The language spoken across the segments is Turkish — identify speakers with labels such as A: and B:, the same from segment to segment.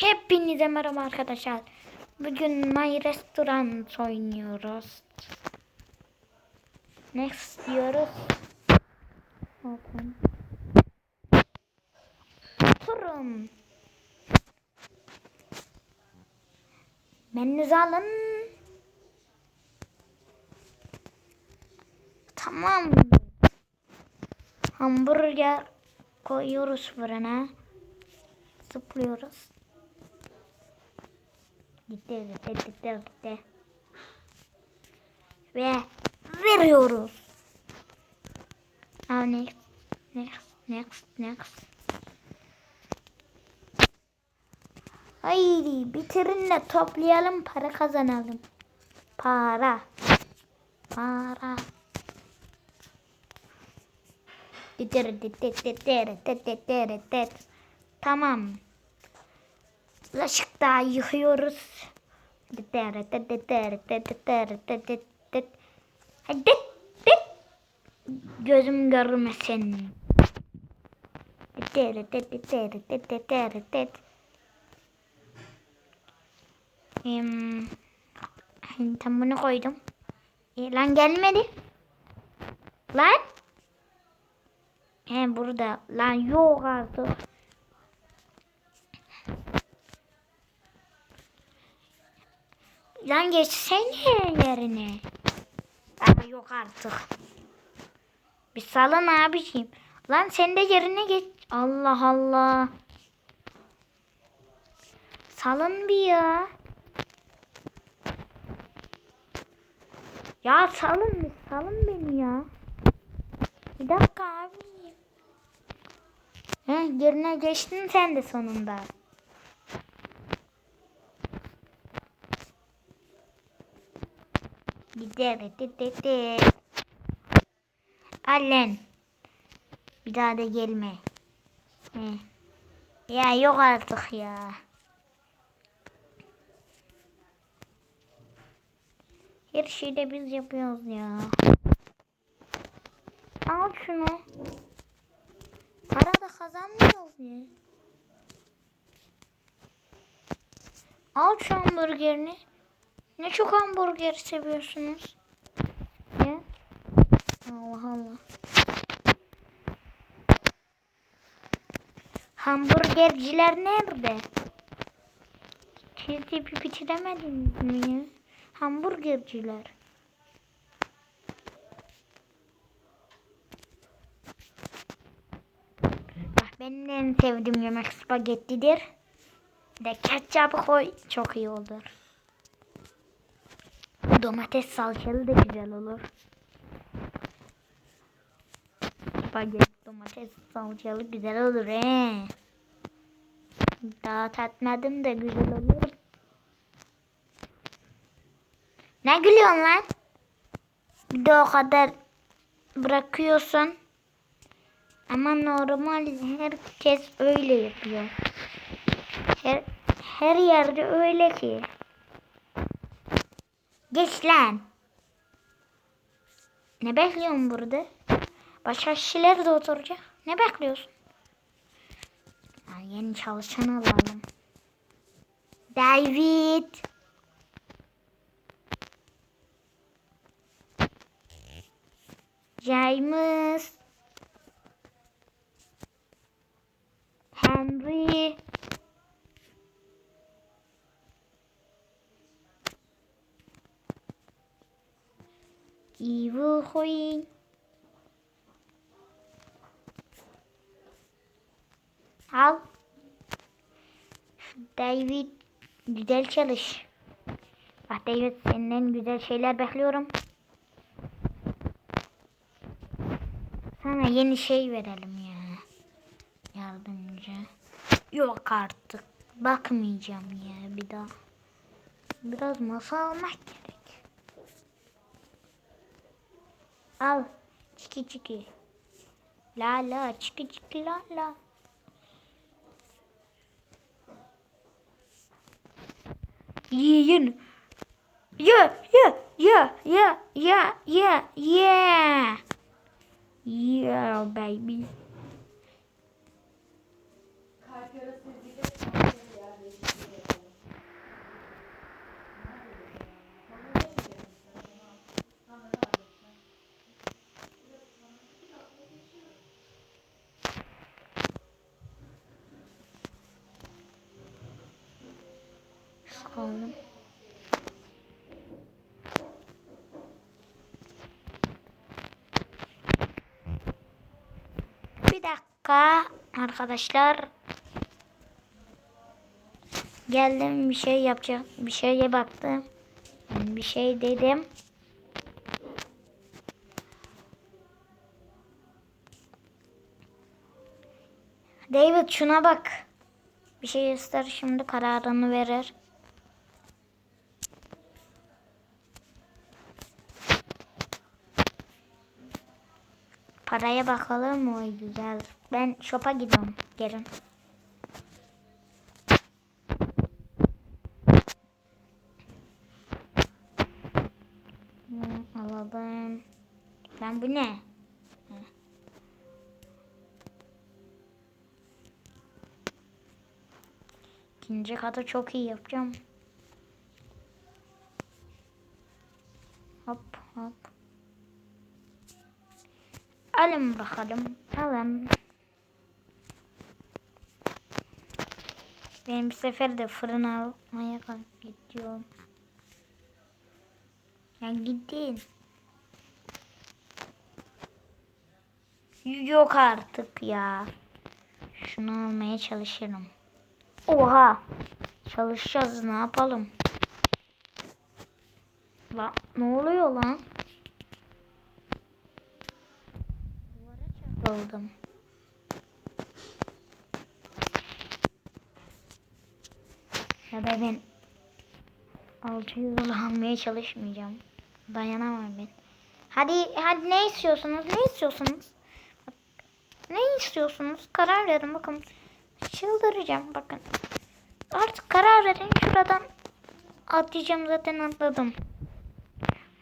A: Hepinize merhaba arkadaşlar. Bugün My Restaurant oynuyoruz. Next diyoruz. Open. Oturun. Menünüzü alın. Tamam. Hamburger koyuyoruz fırına. Zıplıyoruz. Gitti, gitti, gitti, gitti. Ve veriyoruz. Now next, next, next, next. Haydi bitirin de toplayalım para kazanalım. Para. Para. Tamam. Bulaşık daha yıkıyoruz. Hadi. Gözüm görmesin. Hmm. Tam bunu koydum. E, lan gelmedi. Lan. He burada. Lan yok artık. Lan geçsene yerine. Ama yok artık. Bir salın abiciğim. Lan sen de yerine geç. Allah Allah. Salın bir ya. Ya salın bir salın beni ya. Bir dakika abi. Heh, yerine geçtin sen de sonunda. Allen. Bir daha da gelme. Heh. Ya yok artık ya. Her şeyi de biz yapıyoruz ya. Al şunu. Para da kazanmıyoruz ya. Al şu hamburgerini. Ne çok hamburger seviyorsunuz. Ya. Allah Allah. Hamburgerciler nerede? De bir bitiremediniz mi ya? Hamburgerciler. Bak benim en sevdiğim yemek spagettidir. Bir De ketçap koy çok iyi olur. Domates salçalı da güzel olur. Spagetti domates salçalı güzel olur he. Daha tatmadım da güzel olur. Ne gülüyorsun lan? Bir de o kadar bırakıyorsun. Ama normal herkes öyle yapıyor. Her, her yerde öyle ki. Geç lan. Ne bekliyorsun burada? Başka kişiler de oturacak. Ne bekliyorsun? Ya yeni çalışan alalım. David. James. Henry. Evil Queen. Al. David güzel çalış. Bak David senden güzel şeyler bekliyorum. Sana yeni şey verelim ya. Yardımcı. Yok artık. Bakmayacağım ya bir daha. Biraz masa almak Al. Çiki çiki. La la çiki çiki la la. Yiyin. Yeah, yeah, yeah, yeah, yeah, yeah, yeah. Yeah, baby. Aldım. Bir dakika arkadaşlar. Geldim bir şey yapacağım. Bir şeye baktım. Bir şey dedim. David şuna bak. Bir şey ister şimdi kararını verir. Paraya bakalım mı? Güzel. Ben shop'a gidiyorum. Gelin. Hmm, alalım. Lan bu ne? Heh. İkinci katı çok iyi yapacağım. Hop hop. Alın bakalım. Alın. Ben bir sefer de fırın almaya gidiyorum. Ya gidin. Yok artık ya. Şunu almaya çalışırım. Oha. Çalışacağız ne yapalım? La ne oluyor lan? Çarpıldım. Ya da ben 600 dolar almaya çalışmayacağım. Dayanamam ben. Hadi hadi ne istiyorsunuz? Ne istiyorsunuz? Ne istiyorsunuz? Karar verin bakın. Çıldıracağım bakın. Artık karar verin. Şuradan atlayacağım zaten atladım.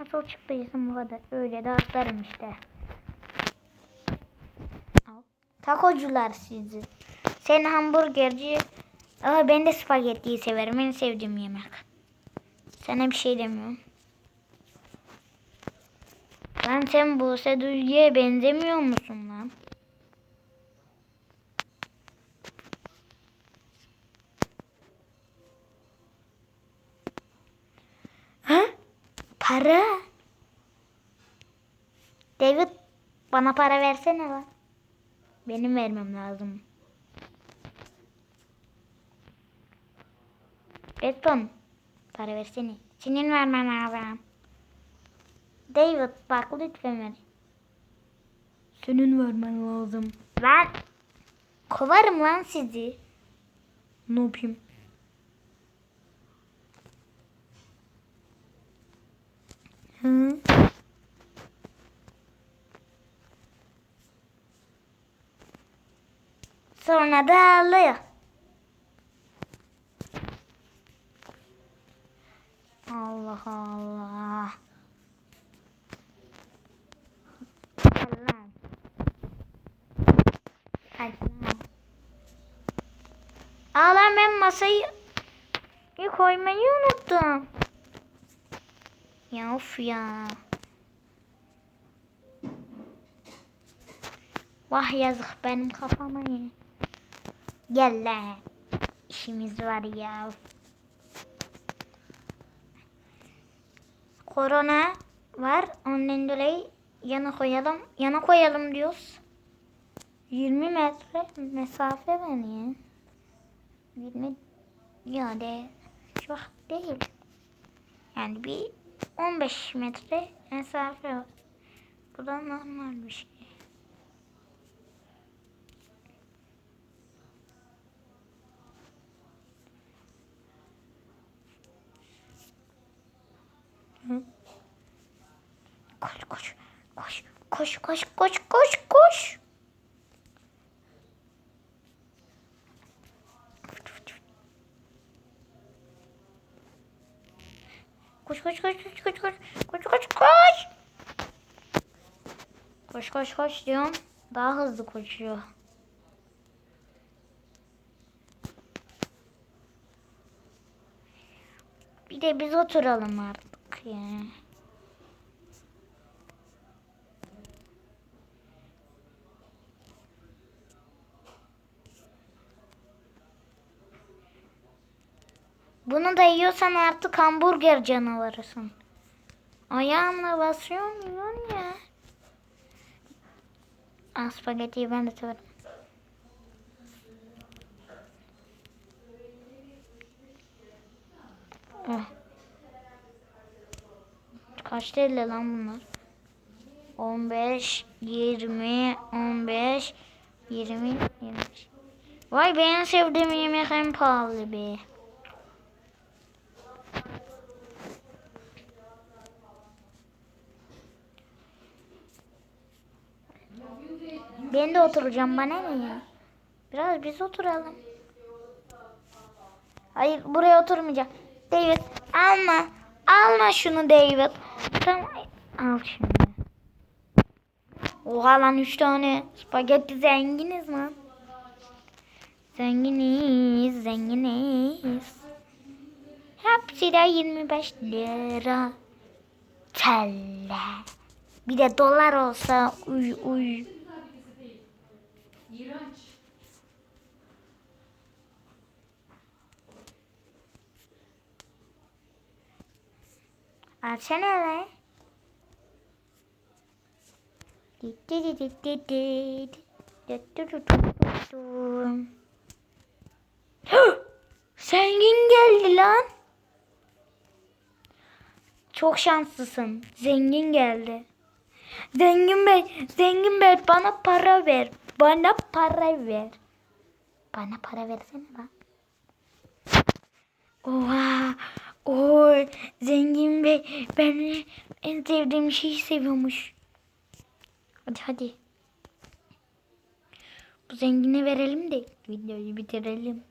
A: Nasıl çıktıysam bu kadar. Öyle de atlarım işte. Takocular sizi. Sen hamburgerci. Aa, ben de spagettiyi severim. En sevdiğim yemek. Sana bir şey demiyorum. Lan sen Buse Duygu'ya benzemiyor musun lan? Ha? Para? David bana para versene lan. Benim vermem lazım. Beton para versene. Senin vermen lazım. David bak lütfen ver. Senin vermen lazım. Lan kovarım lan sizi. Ne yapayım? Hı? Sonra da ağlıyor. Allah Allah. Lan ben masayı koymayı unuttum. Ya of ya. Vah yazık benim kafama ya. Gel lan. İşimiz var ya. Korona var. Ondan dolayı yana koyalım. Yana koyalım diyoruz. 20 metre mesafe var ya. 20 ya de çok değil. Yani bir 15 metre mesafe var. Bu da normal Koş koş koş koş koş koş koş koş. Koş koş koş koş koş koş koş koş koş. Koş koş koş diyorum. Daha hızlı koşuyor. Bir de biz oturalım artık ya. Bunu da yiyorsan artık hamburger canavarısın. Ayağımla basıyor muyum ya? Ah spagettiyi ben de severim. Oh. Kaç TL lan bunlar? 15, 20, 15, 20, 25. Vay benim sevdiğim yemek en pahalı be. Ben de oturacağım bana ne ya? Biraz biz oturalım. Hayır buraya oturmayacağım. David alma. Alma şunu David. Tamam. Al şunu. Oha lan üç tane. Spagetti zenginiz lan. Zenginiz, zenginiz. Hepsi de 25 lira. Telle. Bir de dolar olsa uy uy. Açsana lan. Zengin geldi lan. Çok şanslısın. Zengin geldi. Zengin bey, zengin bey bana para ver. Bana para ver. Bana para versene lan. Oha. Oy, zengin bey ben en sevdiğim şeyi seviyormuş. Hadi hadi. Bu zengine verelim de videoyu bitirelim.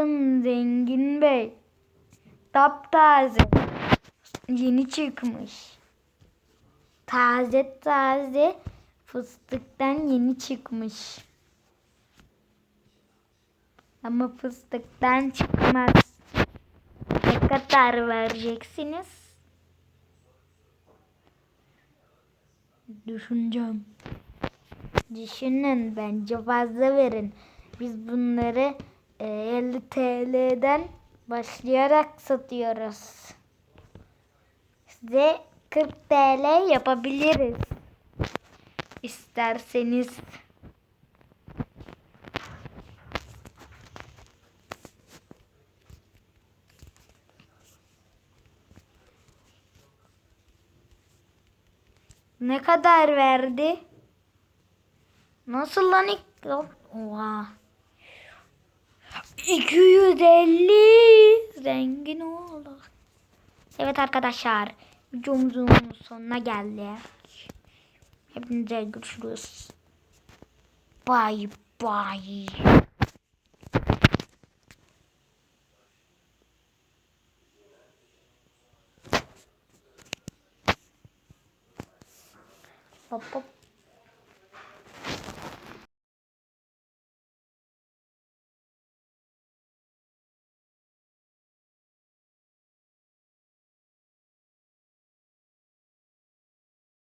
A: Alın zengin bey. Taptaze. Yeni çıkmış. Taze taze fıstıktan yeni çıkmış. Ama fıstıktan çıkmaz. Ne kadar vereceksiniz? Düşüneceğim. Düşünün bence fazla verin. Biz bunları 50 TL'den başlayarak satıyoruz. Size 40 TL yapabiliriz. İsterseniz. Ne kadar verdi? Nasıl lan ilk? Oha. 250 zengin oldu. Evet arkadaşlar videomuzun sonuna geldik. Hepinize görüşürüz. Bye bye. Hop hop.